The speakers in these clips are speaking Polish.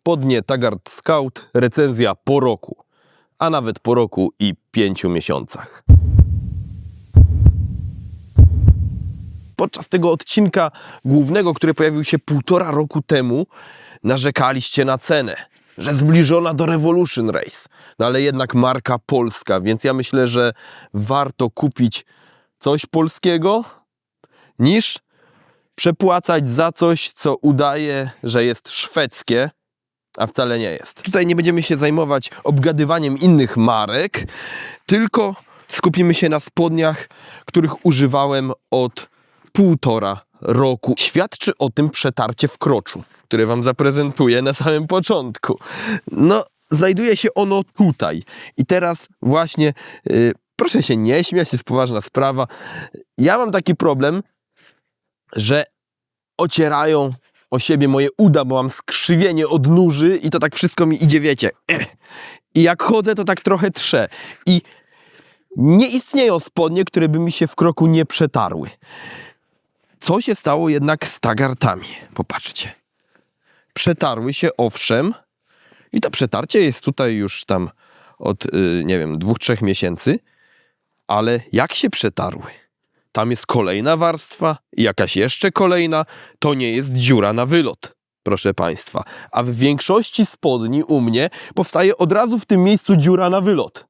Spodnie Tagart Scout, recenzja po roku, a nawet po roku i pięciu miesiącach. Podczas tego odcinka głównego, który pojawił się półtora roku temu, narzekaliście na cenę, że zbliżona do Revolution Race. No ale jednak marka polska, więc ja myślę, że warto kupić coś polskiego niż przepłacać za coś, co udaje, że jest szwedzkie, a wcale nie jest. Tutaj nie będziemy się zajmować obgadywaniem innych marek, tylko skupimy się na spodniach, których używałem od półtora roku. Świadczy o tym przetarcie w kroczu, które Wam zaprezentuję na samym początku. No, znajduje się ono tutaj. I teraz właśnie, yy, proszę się nie śmiać, jest poważna sprawa. Ja mam taki problem, że ocierają o siebie moje uda, bo mam skrzywienie od nóży i to tak wszystko mi idzie, wiecie. I jak chodzę, to tak trochę trze. I nie istnieją spodnie, które by mi się w kroku nie przetarły. Co się stało jednak z tagartami? Popatrzcie. Przetarły się, owszem, i to przetarcie jest tutaj już tam od, y, nie wiem, dwóch, trzech miesięcy, ale jak się przetarły? Tam jest kolejna warstwa, jakaś jeszcze kolejna, to nie jest dziura na wylot, proszę Państwa. A w większości spodni u mnie powstaje od razu w tym miejscu dziura na wylot.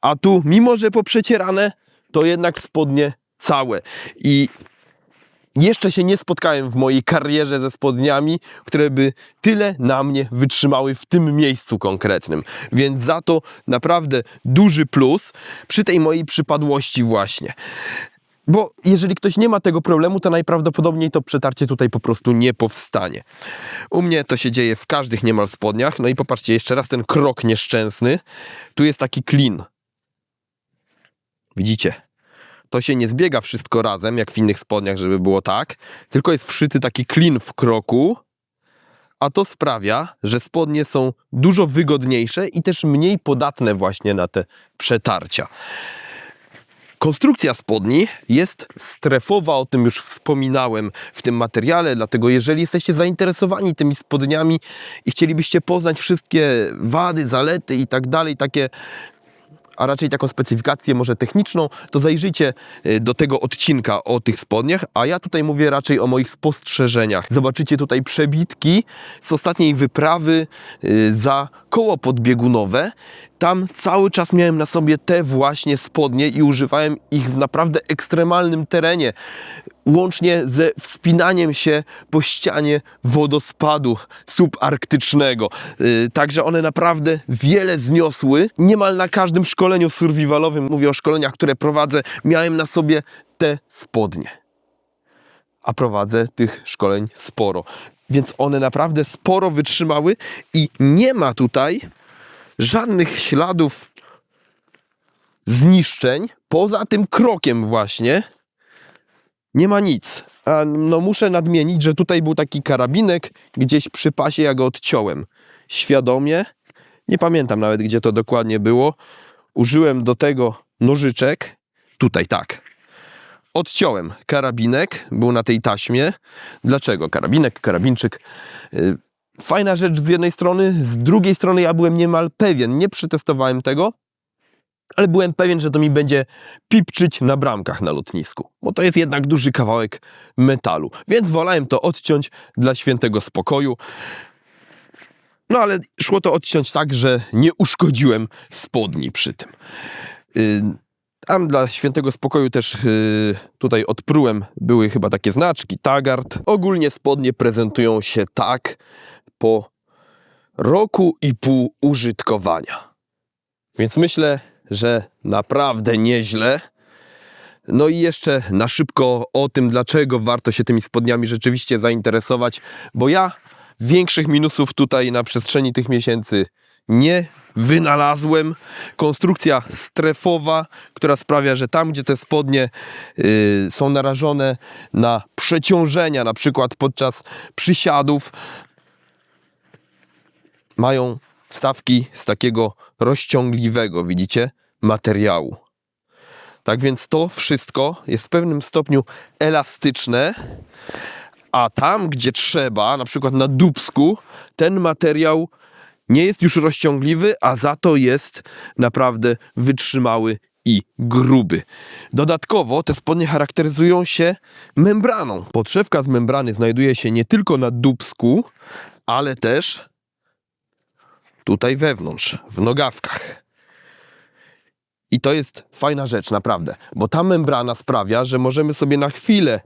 A tu, mimo że poprzecierane, to jednak spodnie całe. I jeszcze się nie spotkałem w mojej karierze ze spodniami, które by tyle na mnie wytrzymały w tym miejscu konkretnym. Więc za to naprawdę duży plus przy tej mojej przypadłości właśnie. Bo jeżeli ktoś nie ma tego problemu, to najprawdopodobniej to przetarcie tutaj po prostu nie powstanie. U mnie to się dzieje w każdych niemal spodniach. No i popatrzcie, jeszcze raz ten krok nieszczęsny. Tu jest taki klin. Widzicie? To się nie zbiega wszystko razem, jak w innych spodniach, żeby było tak, tylko jest wszyty taki klin w kroku, a to sprawia, że spodnie są dużo wygodniejsze i też mniej podatne właśnie na te przetarcia. Konstrukcja spodni jest strefowa, o tym już wspominałem w tym materiale, dlatego jeżeli jesteście zainteresowani tymi spodniami i chcielibyście poznać wszystkie wady, zalety i tak dalej, takie a raczej taką specyfikację może techniczną, to zajrzyjcie y, do tego odcinka o tych spodniach, a ja tutaj mówię raczej o moich spostrzeżeniach. Zobaczycie tutaj przebitki z ostatniej wyprawy y, za koło podbiegunowe. Tam cały czas miałem na sobie te właśnie spodnie i używałem ich w naprawdę ekstremalnym terenie. Łącznie ze wspinaniem się po ścianie wodospadu subarktycznego. Yy, Także one naprawdę wiele zniosły. Niemal na każdym szkoleniu survivalowym, mówię o szkoleniach, które prowadzę, miałem na sobie te spodnie. A prowadzę tych szkoleń sporo. Więc one naprawdę sporo wytrzymały i nie ma tutaj żadnych śladów zniszczeń, poza tym krokiem właśnie, nie ma nic. A no muszę nadmienić, że tutaj był taki karabinek gdzieś przy pasie, ja go odciąłem. Świadomie, nie pamiętam nawet gdzie to dokładnie było, użyłem do tego nożyczek, tutaj tak. Odciąłem karabinek, był na tej taśmie. Dlaczego? Karabinek, karabinczyk. Yy, Fajna rzecz z jednej strony, z drugiej strony ja byłem niemal pewien, nie przetestowałem tego, ale byłem pewien, że to mi będzie pipczyć na bramkach na lotnisku, bo to jest jednak duży kawałek metalu, więc wolałem to odciąć dla świętego spokoju. No ale szło to odciąć tak, że nie uszkodziłem spodni przy tym. Tam dla świętego spokoju też yy, tutaj odprułem, były chyba takie znaczki, tagart. Ogólnie spodnie prezentują się tak po roku i pół użytkowania. Więc myślę, że naprawdę nieźle. No i jeszcze na szybko o tym, dlaczego warto się tymi spodniami rzeczywiście zainteresować, bo ja większych minusów tutaj na przestrzeni tych miesięcy nie wynalazłem. Konstrukcja strefowa, która sprawia, że tam, gdzie te spodnie y, są narażone na przeciążenia, na przykład podczas przysiadów, mają wstawki z takiego rozciągliwego, widzicie, materiału. Tak więc to wszystko jest w pewnym stopniu elastyczne, A tam, gdzie trzeba, na przykład na dubsku, ten materiał nie jest już rozciągliwy, a za to jest naprawdę wytrzymały i gruby. Dodatkowo te spodnie charakteryzują się membraną. Podszewka z membrany znajduje się nie tylko na dubsku, ale też tutaj wewnątrz, w nogawkach. I to jest fajna rzecz, naprawdę, bo ta membrana sprawia, że możemy sobie na chwilę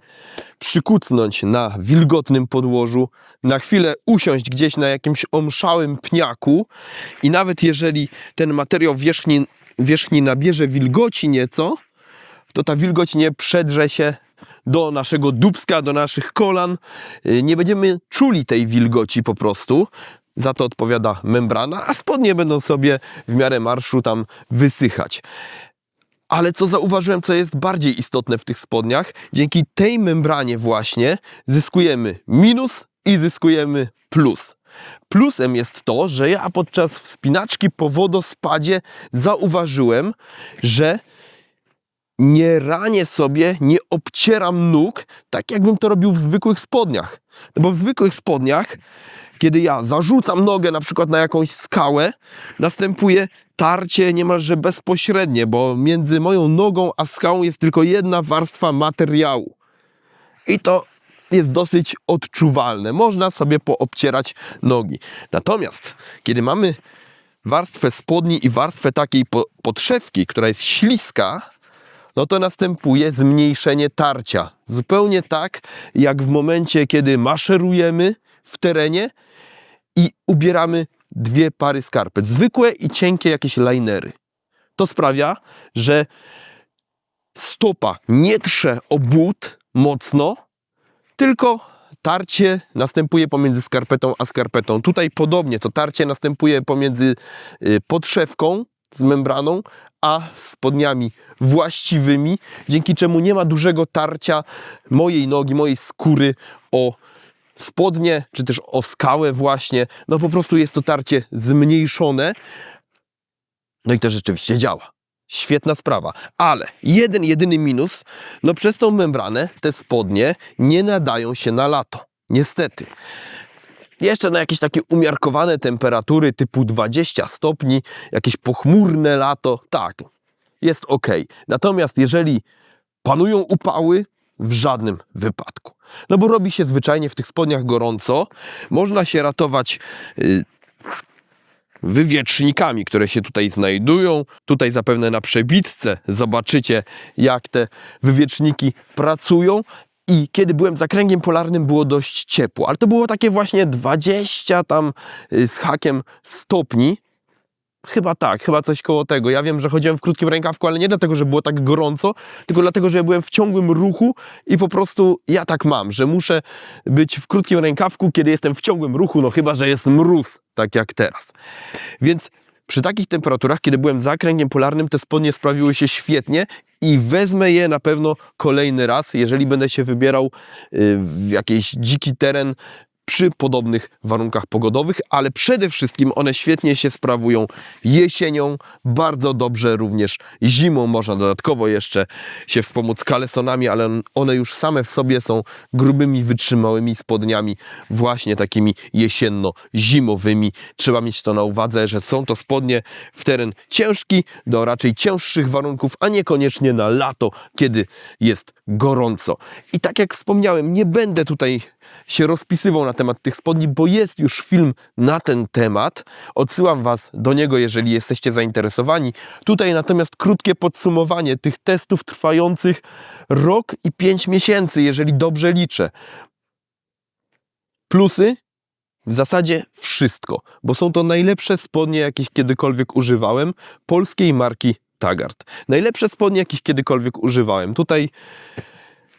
przykucnąć na wilgotnym podłożu, na chwilę usiąść gdzieś na jakimś omszałym pniaku i nawet jeżeli ten materiał wierzchni, wierzchni nabierze wilgoci nieco, to ta wilgoć nie przedrze się do naszego dubska, do naszych kolan. Yy, Nie będziemy czuli tej wilgoci po prostu. Za to odpowiada membrana, a spodnie będą sobie w miarę marszu tam wysychać. Ale co zauważyłem, co jest bardziej istotne w tych spodniach, dzięki tej membranie właśnie zyskujemy minus i zyskujemy plus. Plusem jest to, że ja podczas wspinaczki po wodospadzie zauważyłem, że nie ranię sobie, nie obcieram nóg, tak jakbym to robił w zwykłych spodniach. No bo w zwykłych spodniach, kiedy ja zarzucam nogę na przykład na jakąś skałę, następuje tarcie niemalże bezpośrednie, bo między moją nogą a skałą jest tylko jedna warstwa materiału. I to jest dosyć odczuwalne. Można sobie poobcierać nogi. Natomiast, kiedy mamy warstwę spodni i warstwę takiej po podszewki, która jest śliska, no to następuje zmniejszenie tarcia. Zupełnie tak, jak w momencie, kiedy maszerujemy w terenie i ubieramy dwie pary skarpet. Zwykłe i cienkie jakieś linery. To sprawia, że stopa nie trze o but mocno, tylko tarcie następuje pomiędzy skarpetą a skarpetą. Tutaj podobnie to tarcie następuje pomiędzy y, podszewką z membraną, a spodniami właściwymi, dzięki czemu nie ma dużego tarcia mojej nogi, mojej skóry o spodnie, czy też o skałę właśnie. No po prostu jest to tarcie zmniejszone. No i to rzeczywiście działa. Świetna sprawa, ale jeden, jedyny minus, no przez tą membranę te spodnie nie nadają się na lato. Niestety. Jeszcze na jakieś takie umiarkowane temperatury typu 20 stopni, jakieś pochmurne lato, tak, jest ok. Natomiast jeżeli panują upały, w żadnym wypadku. No bo robi się zwyczajnie w tych spodniach gorąco. Można się ratować y, wywiecznikami, które się tutaj znajdują. Tutaj zapewne na przebitce zobaczycie, jak te wywieczniki pracują. I kiedy byłem za kręgiem polarnym, było dość ciepło, ale to było takie właśnie 20 tam y, z hakiem stopni. Chyba tak, chyba coś koło tego. Ja wiem, że chodziłem w krótkim rękawku, ale nie dlatego, że było tak gorąco, tylko dlatego, że ja byłem w ciągłym ruchu i po prostu ja tak mam, że muszę być w krótkim rękawku, kiedy jestem w ciągłym ruchu, no chyba, że jest mróz, tak jak teraz. Więc przy takich temperaturach, kiedy byłem za kręgiem polarnym, te spodnie sprawiły się świetnie i wezmę je na pewno kolejny raz, jeżeli będę się wybierał y, w jakiś dziki teren przy podobnych warunkach pogodowych, ale przede wszystkim one świetnie się sprawują jesienią, bardzo dobrze również zimą. Można dodatkowo jeszcze się wspomóc kalesonami, ale one już same w sobie są grubymi, wytrzymałymi spodniami, właśnie takimi jesienno-zimowymi. Trzeba mieć to na uwadze, że są to spodnie w teren ciężki, do raczej cięższych warunków, a niekoniecznie na lato, kiedy jest gorąco. I tak jak wspomniałem, nie będę tutaj się rozpisywał na temat tych spodni, bo jest już film na ten temat. Odsyłam Was do niego, jeżeli jesteście zainteresowani. Tutaj natomiast krótkie podsumowanie tych testów trwających rok i pięć miesięcy, jeżeli dobrze liczę. Plusy? W zasadzie wszystko, bo są to najlepsze spodnie, jakich kiedykolwiek używałem, polskiej marki Tagart. Najlepsze spodnie, jakich kiedykolwiek używałem. Tutaj,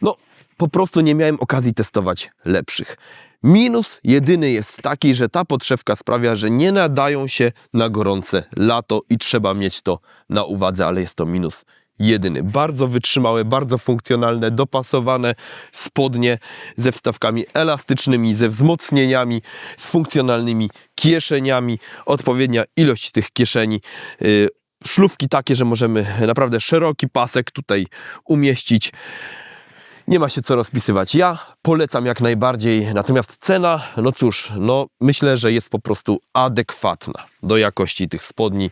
no, po prostu nie miałem okazji testować lepszych. Minus jedyny jest taki, że ta podszewka sprawia, że nie nadają się na gorące lato i trzeba mieć to na uwadze, ale jest to minus jedyny. Bardzo wytrzymałe, bardzo funkcjonalne, dopasowane spodnie ze wstawkami elastycznymi, ze wzmocnieniami, z funkcjonalnymi kieszeniami, odpowiednia ilość tych kieszeni. Yy, szlufki takie, że możemy naprawdę szeroki pasek tutaj umieścić. Nie ma się co rozpisywać. Ja polecam jak najbardziej, natomiast cena, no cóż, no myślę, że jest po prostu adekwatna do jakości tych spodni.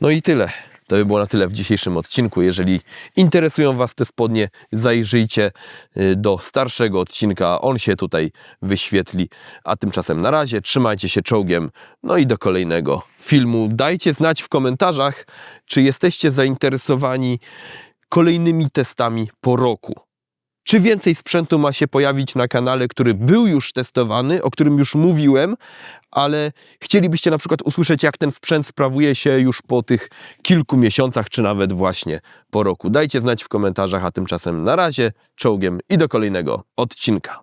No i tyle. To by było na tyle w dzisiejszym odcinku. Jeżeli interesują Was te spodnie, zajrzyjcie y, do starszego odcinka. On się tutaj wyświetli. A tymczasem na razie trzymajcie się czołgiem. No i do kolejnego filmu. Dajcie znać w komentarzach, czy jesteście zainteresowani kolejnymi testami po roku. Czy więcej sprzętu ma się pojawić na kanale, który był już testowany, o którym już mówiłem, ale chcielibyście na przykład usłyszeć, jak ten sprzęt sprawuje się już po tych kilku miesiącach, czy nawet właśnie po roku. Dajcie znać w komentarzach, a tymczasem na razie czołgiem i do kolejnego odcinka.